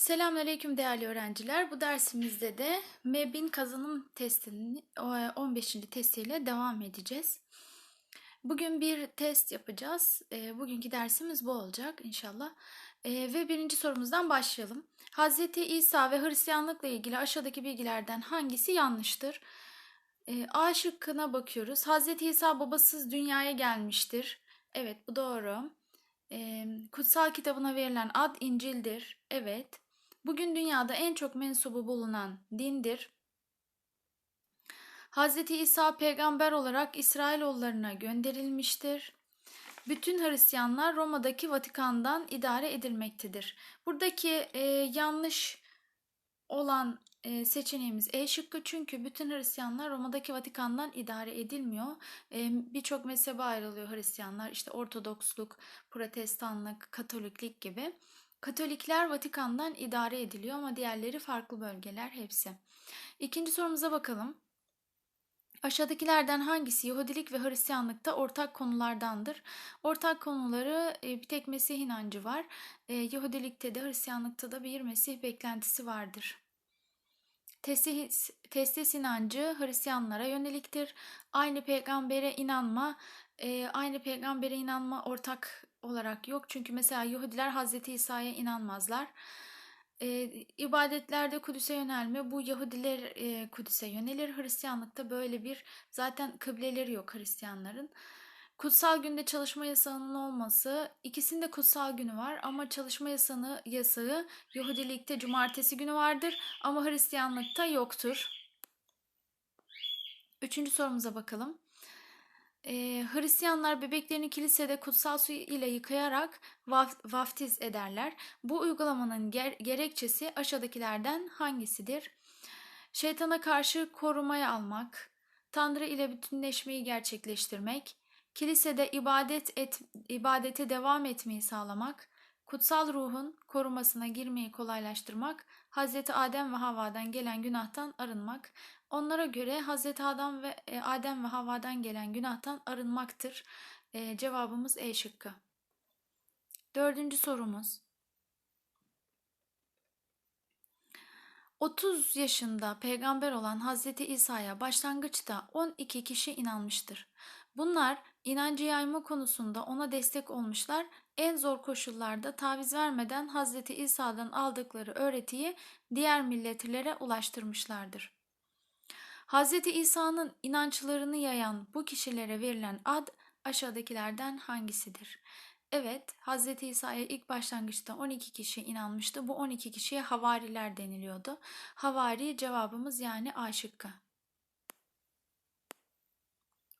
Selamünaleyküm değerli öğrenciler. Bu dersimizde de MEB'in kazanım testinin e, 15. testiyle devam edeceğiz. Bugün bir test yapacağız. E, Bugünkü dersimiz bu olacak inşallah. E, Ve birinci sorumuzdan başlayalım. Hz. İsa ve Hristiyanlıkla ilgili aşağıdaki bilgilerden hangisi yanlıştır? E, A şıkkına bakıyoruz. Hz. İsa babasız dünyaya gelmiştir. Evet bu doğru. E, kutsal kitabına verilen ad İncil'dir. Evet. Bugün dünyada en çok mensubu bulunan dindir. Hz. İsa peygamber olarak İsrailoğullarına gönderilmiştir. Bütün Hristiyanlar Roma'daki Vatikan'dan idare edilmektedir. Buradaki e, yanlış olan e, seçeneğimiz E şıkkı çünkü bütün Hristiyanlar Roma'daki Vatikan'dan idare edilmiyor. E, Birçok mezhebe ayrılıyor Hristiyanlar. İşte Ortodoksluk, Protestanlık, Katoliklik gibi. Katolikler Vatikan'dan idare ediliyor ama diğerleri farklı bölgeler hepsi. İkinci sorumuza bakalım. Aşağıdakilerden hangisi Yahudilik ve Hristiyanlıkta ortak konulardandır? Ortak konuları e, bir tek Mesih inancı var. E, Yahudilikte de Hristiyanlıkta da bir Mesih beklentisi vardır. Testis, testis inancı Hristiyanlara yöneliktir. Aynı peygambere inanma, e, aynı peygambere inanma ortak olarak yok. Çünkü mesela Yahudiler Hazreti İsa'ya inanmazlar. E, ibadetlerde Kudüs'e yönelme bu Yahudiler e, Kudüs'e yönelir. Hristiyanlıkta böyle bir zaten kıbleleri yok Hristiyanların. Kutsal günde çalışma yasağının olması, ikisinde kutsal günü var ama çalışma yasağı, yasağı Yahudilikte cumartesi günü vardır ama Hristiyanlıkta yoktur. Üçüncü sorumuza bakalım. Ee, Hristiyanlar bebeklerini kilisede kutsal su ile yıkayarak vaf- vaftiz ederler. Bu uygulamanın ger- gerekçesi aşağıdakilerden hangisidir? Şeytana karşı korumaya almak, Tanrı ile bütünleşmeyi gerçekleştirmek, kilisede ibadet et, ibadete devam etmeyi sağlamak, kutsal ruhun korumasına girmeyi kolaylaştırmak, Hz. Adem ve Havva'dan gelen günahtan arınmak. Onlara göre Hz. Adem ve e, Adem ve Havva'dan gelen günahtan arınmaktır. E, cevabımız E şıkkı. Dördüncü sorumuz. 30 yaşında peygamber olan Hazreti İsa'ya başlangıçta 12 kişi inanmıştır. Bunlar inancı yayma konusunda ona destek olmuşlar. En zor koşullarda taviz vermeden Hazreti İsa'dan aldıkları öğretiyi diğer milletlere ulaştırmışlardır. Hazreti İsa'nın inançlarını yayan bu kişilere verilen ad aşağıdakilerden hangisidir? Evet, Hazreti İsa'ya ilk başlangıçta 12 kişi inanmıştı. Bu 12 kişiye havariler deniliyordu. Havari cevabımız yani A.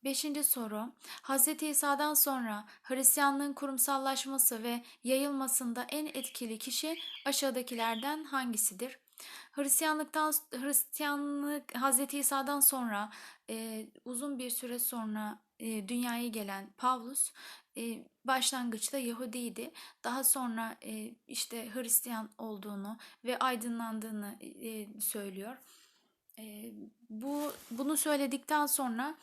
Beşinci soru. Hz. İsa'dan sonra Hristiyanlığın kurumsallaşması ve yayılmasında en etkili kişi aşağıdakilerden hangisidir? Hristiyanlıktan Hristiyanlık Hz. İsa'dan sonra e, uzun bir süre sonra e, dünyaya gelen Pavlus e, başlangıçta Yahudiydi. Daha sonra e, işte Hristiyan olduğunu ve aydınlandığını e, söylüyor. E, bu bunu söyledikten sonra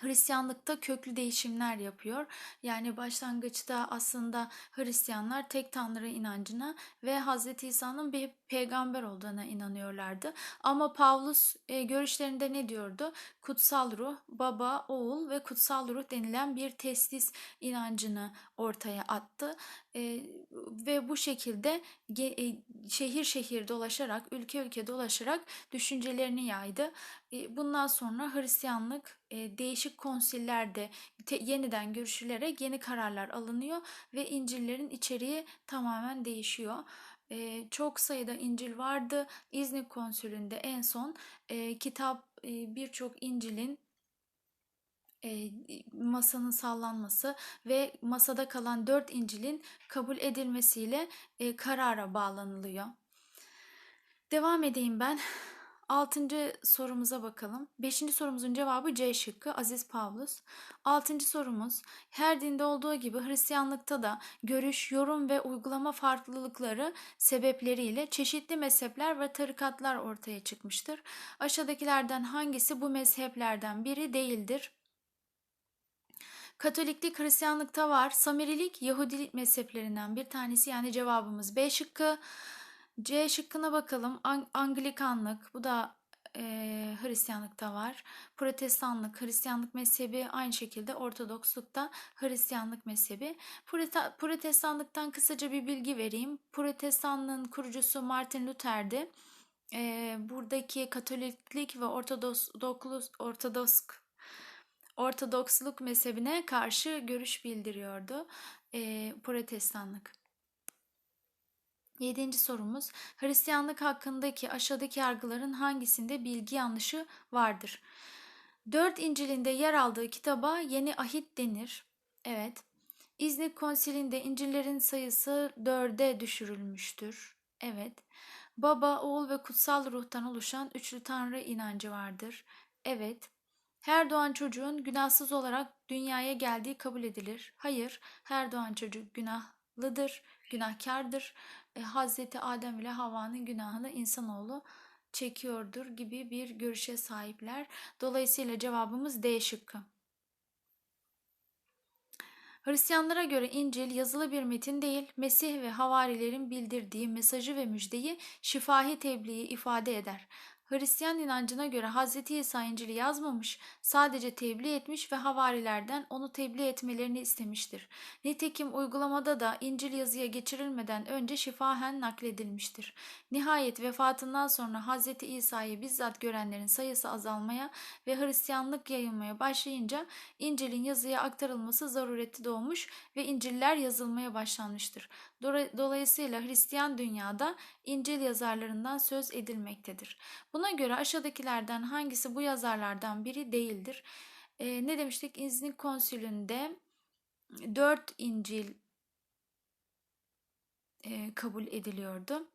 Hristiyanlıkta köklü değişimler yapıyor. Yani başlangıçta aslında Hristiyanlar tek tanrı inancına ve Hz. İsa'nın bir peygamber olduğuna inanıyorlardı. Ama Pavlus e, görüşlerinde ne diyordu? Kutsal ruh, baba, oğul ve kutsal ruh denilen bir testis inancını ortaya attı. E, ve bu şekilde ge, e, şehir şehir dolaşarak, ülke ülke dolaşarak düşüncelerini yaydı. E, bundan sonra Hristiyanlık e, değişik konsillerde te, yeniden görüşülerek yeni kararlar alınıyor ve İncil'lerin içeriği tamamen değişiyor. E, çok sayıda İncil vardı. İznik konsülünde en son e, kitap e, birçok İncil'in e, masanın sallanması ve masada kalan dört İncil'in kabul edilmesiyle e, karara bağlanılıyor. Devam edeyim ben. Altıncı sorumuza bakalım. Beşinci sorumuzun cevabı C şıkkı Aziz Pavlus. Altıncı sorumuz her dinde olduğu gibi Hristiyanlıkta da görüş, yorum ve uygulama farklılıkları sebepleriyle çeşitli mezhepler ve tarikatlar ortaya çıkmıştır. Aşağıdakilerden hangisi bu mezheplerden biri değildir? Katoliklik Hristiyanlıkta var. Samirilik Yahudilik mezheplerinden bir tanesi yani cevabımız B şıkkı. C şıkkına bakalım. Ang- Anglikanlık, bu da e, Hristiyanlıkta var. Protestanlık, Hristiyanlık mezhebi aynı şekilde Ortodokslukta Hristiyanlık mezhebi. Prota- Protestanlıktan kısaca bir bilgi vereyim. Protestanlığın kurucusu Martin Luther'di. E, buradaki Katoliklik ve Ortodoks Ortodoks Ortodoksluk mezhebine karşı görüş bildiriyordu. E, protestanlık. Yedinci sorumuz. Hristiyanlık hakkındaki aşağıdaki yargıların hangisinde bilgi yanlışı vardır? Dört İncil'inde yer aldığı kitaba Yeni Ahit denir. Evet. İznik Konsili'nde İncil'lerin sayısı dörde düşürülmüştür. Evet. Baba, oğul ve kutsal ruhtan oluşan üçlü tanrı inancı vardır. Evet. Her doğan çocuğun günahsız olarak dünyaya geldiği kabul edilir. Hayır, her doğan çocuk günahlıdır, günahkardır. E, Hazreti Adem ile Havva'nın günahını insanoğlu çekiyordur gibi bir görüşe sahipler. Dolayısıyla cevabımız D şıkkı. Hristiyanlara göre İncil yazılı bir metin değil, Mesih ve havarilerin bildirdiği mesajı ve müjdeyi şifahi tebliği ifade eder. Hristiyan inancına göre Hz. İsa İncil'i yazmamış, sadece tebliğ etmiş ve havarilerden onu tebliğ etmelerini istemiştir. Nitekim uygulamada da İncil yazıya geçirilmeden önce şifahen nakledilmiştir. Nihayet vefatından sonra Hz. İsa'yı bizzat görenlerin sayısı azalmaya ve Hristiyanlık yayılmaya başlayınca İncil'in yazıya aktarılması zarureti doğmuş ve İncil'ler yazılmaya başlanmıştır. Dolayısıyla Hristiyan dünyada İncil yazarlarından söz edilmektedir. Buna göre aşağıdakilerden hangisi bu yazarlardan biri değildir? E, ne demiştik? İznik konsülünde dört İncil e, kabul ediliyordu.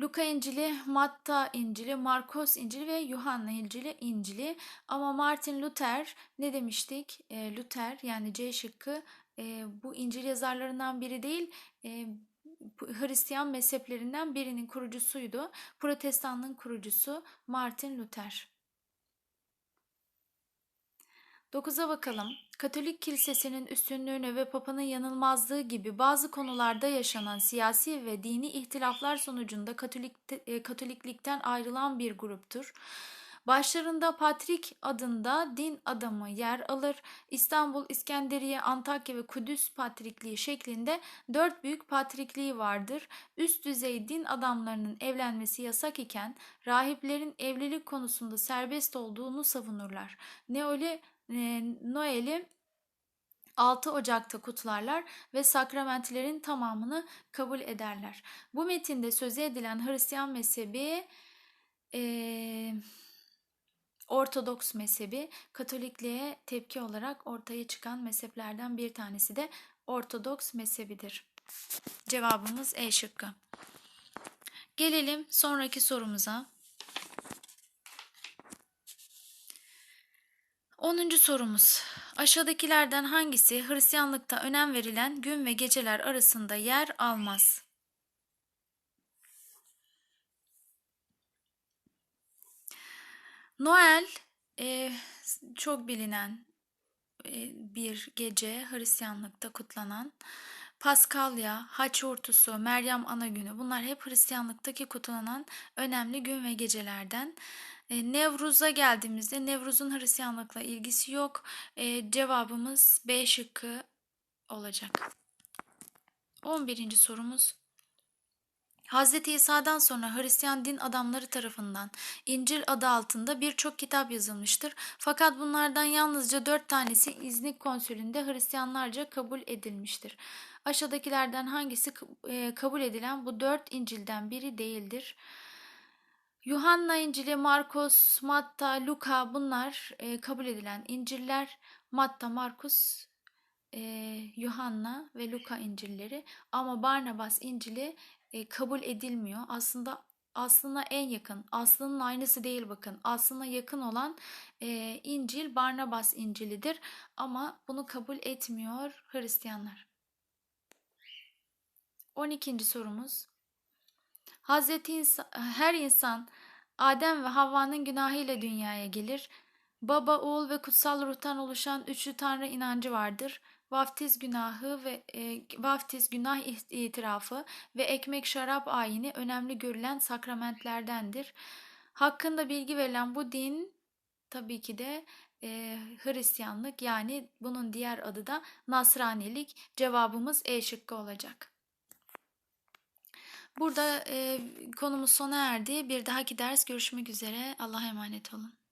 Luka İncili, Matta İncili, Markos İncili ve Yuhanna İncili İncili. Ama Martin Luther ne demiştik? E, Luther yani C şıkkı e, bu İncil yazarlarından biri değil, e, Hristiyan mezheplerinden birinin kurucusuydu. Protestanlığın kurucusu Martin Luther. 9'a bakalım. Katolik kilisesinin üstünlüğüne ve papanın yanılmazlığı gibi bazı konularda yaşanan siyasi ve dini ihtilaflar sonucunda Katolik, Katoliklikten ayrılan bir gruptur. Başlarında Patrik adında din adamı yer alır. İstanbul, İskenderiye, Antakya ve Kudüs patrikliği şeklinde dört büyük patrikliği vardır. Üst düzey din adamlarının evlenmesi yasak iken rahiplerin evlilik konusunda serbest olduğunu savunurlar. Neoli, e, Noel'i 6 Ocak'ta kutlarlar ve sakramentlerin tamamını kabul ederler. Bu metinde sözü edilen Hristiyan mezhebi eee Ortodoks mezhebi Katolikliğe tepki olarak ortaya çıkan mezheplerden bir tanesi de Ortodoks mezhebidir. Cevabımız E şıkkı. Gelelim sonraki sorumuza. 10. sorumuz. Aşağıdakilerden hangisi Hristiyanlıkta önem verilen gün ve geceler arasında yer almaz? Noel e, çok bilinen e, bir gece Hristiyanlıkta kutlanan. Paskalya, Haç Ortusu, Meryem Ana Günü bunlar hep Hristiyanlıktaki kutlanan önemli gün ve gecelerden. E, Nevruz'a geldiğimizde Nevruz'un Hristiyanlıkla ilgisi yok. E, cevabımız B şıkkı olacak. 11. sorumuz Hz. İsa'dan sonra Hristiyan din adamları tarafından İncil adı altında birçok kitap yazılmıştır. Fakat bunlardan yalnızca dört tanesi İznik konsülünde Hristiyanlarca kabul edilmiştir. Aşağıdakilerden hangisi e, kabul edilen bu dört İncil'den biri değildir? Yuhanna İncili, Markus, Matta, Luka bunlar e, kabul edilen İncil'ler. Matta, Markus, e, Yuhanna ve Luka İncil'leri ama Barnabas İncil'i e, kabul edilmiyor. Aslında aslında en yakın, aslının aynısı değil bakın. Aslına yakın olan e, İncil Barnabas İncil'idir ama bunu kabul etmiyor Hristiyanlar. 12. sorumuz. Hazreti insan, her insan Adem ve Havva'nın günahıyla dünyaya gelir. Baba, oğul ve kutsal ruhtan oluşan üçlü tanrı inancı vardır. Vaftiz günahı ve e, vaftiz günah it- itirafı ve ekmek şarap ayini önemli görülen sakramentlerdendir. Hakkında bilgi verilen bu din tabii ki de e, Hristiyanlık yani bunun diğer adı da Nasranilik. Cevabımız E şıkkı olacak. Burada e, konumuz sona erdi. Bir dahaki ders görüşmek üzere. Allah'a emanet olun.